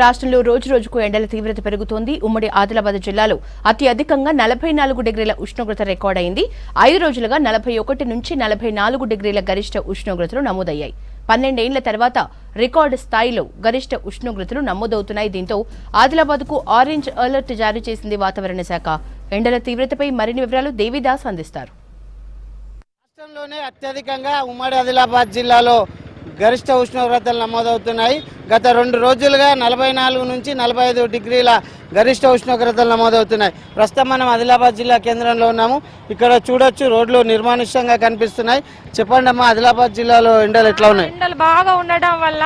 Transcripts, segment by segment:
రాష్ట్రంలో రోజు రోజుకు ఎండల తీవ్రత పెరుగుతోంది. ఉమ్మడి ఆదిలాబాద్ జిల్లాలో అతి అధికంగా నలభై నాలుగు డిగ్రీల ఉష్ణోగ్రత రికార్డైంది ఐదు రోజులుగా నలభై ఒకటి నుంచి నలభై నాలుగు డిగ్రీల గరిష్ట ఉష్ణోగ్రతలు నమోదయ్యాయి. పన్నెండేళ్ళ తర్వాత రికార్డు స్థాయిలో గరిష్ట ఉష్ణోగ్రతలు నమోదవుతున్నాయి. దీంతో ఆదిలాబాద్కు ఆరెంజ్ అలర్ట్ జారీ చేసింది వాతావరణ శాఖ. ఎండల తీవ్రతపై మరిన్ని వివరాలు దేవిదాస్ అందిస్తారు. రాష్ట్రంలోనే అత్యధికంగా ఉమ్మడి ఆదిలాబాద్ జిల్లాలో గరిష్ట ఉష్ణోగ్రతలు నమోదవుతున్నాయి. గత రెండు రోజులుగా నలభై నాలుగు నుంచి నలభై ఐదు డిగ్రీల గరిష్ట ఉష్ణోగ్రతలు నమోదవుతున్నాయి. ప్రస్తుతం మనం ఆదిలాబాద్ జిల్లా కేంద్రంలో ఉన్నాము. ఇక్కడ చూడొచ్చు రోడ్లు నిర్మానుష్యంగా కనిపిస్తున్నాయి. చెప్పండి అమ్మా ఆదిలాబాద్ జిల్లాలో ఎండలు ఎట్లా ఉన్నాయి? ఎండలు బాగా ఉండడం వల్ల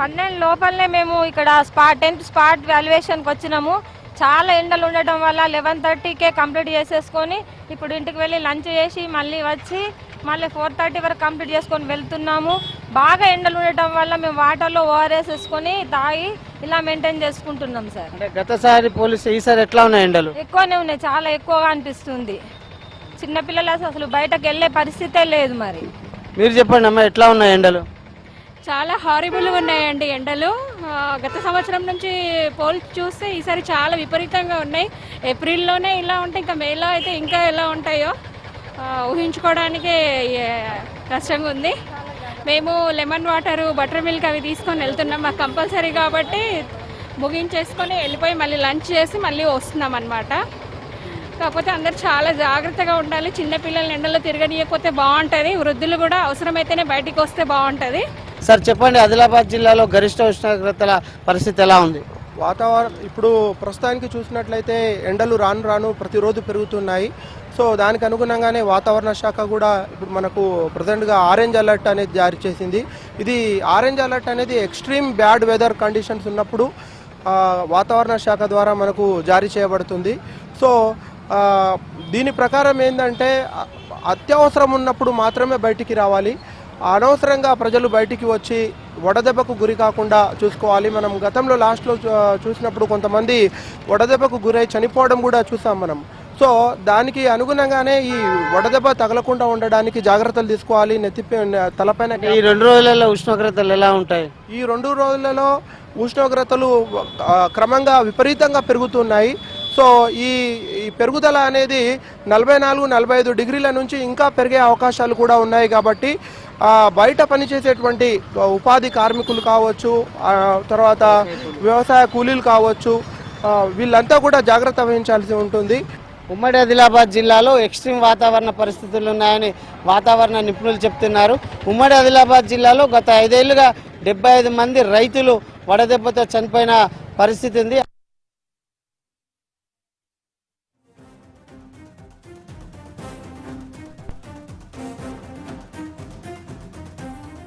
పన్నెండు లోపలనే మేము ఇక్కడ స్పాట్ టెన్త్ స్పాట్ వాల్యుయేషన్కి వచ్చినాము. చాలా ఎండలు ఉండటం వల్ల లెవెన్ థర్టీకే కంప్లీట్ చేసేసుకొని ఇప్పుడు ఇంటికి వెళ్ళి లంచ్ చేసి మళ్ళీ వచ్చి మళ్ళీ ఫోర్ థర్టీ వరకు కంప్లీట్ చేసుకొని వెళ్తున్నాము. బాగా ఎండలు ఉండటం వల్ల మేము వాటర్లో ఓఆర్ఎస్ వేసుకొని తాగి ఇలా మెయింటైన్ చేసుకుంటున్నాం సార్. అంటే గతసారి పోలీసు ఈసారి ఎట్లా ఉన్నాయి ఎండలు? ఎక్కువనే ఉన్నాయి చాలా ఎక్కువగా అనిపిస్తుంది. చిన్నపిల్లలు అసలు బయటకు వెళ్ళే పరిస్థితే లేదు మరి. మీరు చెప్పండి అమ్మా ఎట్లా ఉన్నాయి ఎండలు? చాలా హారిబుల్గా ఉన్నాయండి ఎండలు. గత సంవత్సరం నుంచి పోల్చి చూస్తే ఈసారి చాలా విపరీతంగా ఉన్నాయి. ఏప్రిల్లోనే ఇలా ఉంటే ఇంకా మేలో అయితే ఇంకా ఎలా ఉంటాయో ఊహించుకోవడానికే కష్టంగా ఉంది మేము లెమన్ వాటర్ బటర్ మిల్క్ అవి తీసుకొని వెళ్తున్నాం. మాకు కంపల్సరీ కాబట్టి ముగించేసుకొని వెళ్ళిపోయి మళ్ళీ లంచ్ చేసి మళ్ళీ వస్తున్నాం అనమాట కాకపోతే అందరు చాలా జాగ్రత్తగా ఉండాలి. చిన్నపిల్లలు ఎండలో తిరగనీయకపోతే బాగుంటుంది వృద్ధులు కూడా అవసరమైతేనే బయటికి వస్తే బాగుంటుంది సార్ చెప్పండి ఆదిలాబాద్ జిల్లాలో గరిష్ట ఉష్ణోగ్రతల పరిస్థితి ఎలా ఉంది? వాతావరణం ఇప్పుడు ప్రస్తుతానికి చూసినట్లయితే ఎండలు రాను రాను ప్రతిరోజు పెరుగుతున్నాయి. సో దానికి అనుగుణంగానే వాతావరణ శాఖ కూడా ఇప్పుడు మనకు ప్రజెంట్గా ఆరెంజ్ అలర్ట్ అనేది జారీ చేసింది. ఇది ఆరెంజ్ అలర్ట్ అనేది ఎక్స్ట్రీమ్ బ్యాడ్ వెదర్ కండిషన్స్ ఉన్నప్పుడు వాతావరణ శాఖ ద్వారా మనకు జారీ చేయబడుతుంది. సో దీని ప్రకారం ఏంటంటే అత్యవసరం ఉన్నప్పుడు మాత్రమే బయటికి రావాలి. అనవసరంగా ప్రజలు బయటికి వచ్చి వడదెబ్బకు గురి కాకుండా చూసుకోవాలి. మనం గతంలో లాస్ట్లో చూసినప్పుడు కొంతమంది వడదెబ్బకు గురై చనిపోవడం కూడా చూసాం మనం. సో దానికి అనుగుణంగానే ఈ వడదెబ్బ తగలకుండా ఉండడానికి జాగ్రత్తలు తీసుకోవాలి. నెత్తిపై తలపైన ఈ రెండు రోజులలో ఉష్ణోగ్రతలు ఎలా ఉంటాయి? ఈ రెండు రోజులలో ఉష్ణోగ్రతలు క్రమంగా విపరీతంగా పెరుగుతున్నాయి. సో ఈ ఈ పెరుగుదల అనేది నలభై నాలుగు నలభై ఐదు డిగ్రీల నుంచి ఇంకా పెరిగే అవకాశాలు కూడా ఉన్నాయి కాబట్టి బయట పనిచేసేటువంటి ఉపాధి కార్మికులు కావచ్చు తర్వాత వ్యవసాయ కూలీలు కావచ్చు వీళ్ళంతా కూడా జాగ్రత్త వహించాల్సి ఉంటుంది. ఉమ్మడి ఆదిలాబాద్ జిల్లాలో ఎక్స్ట్రీమ్ వాతావరణ పరిస్థితులు ఉన్నాయని వాతావరణ నిపుణులు చెప్తున్నారు. ఉమ్మడి ఆదిలాబాద్ జిల్లాలో గత ఐదేళ్ళుగా డెబ్బై ఐదు మంది రైతులు వడదెబ్బతో చనిపోయిన పరిస్థితి ఉంది.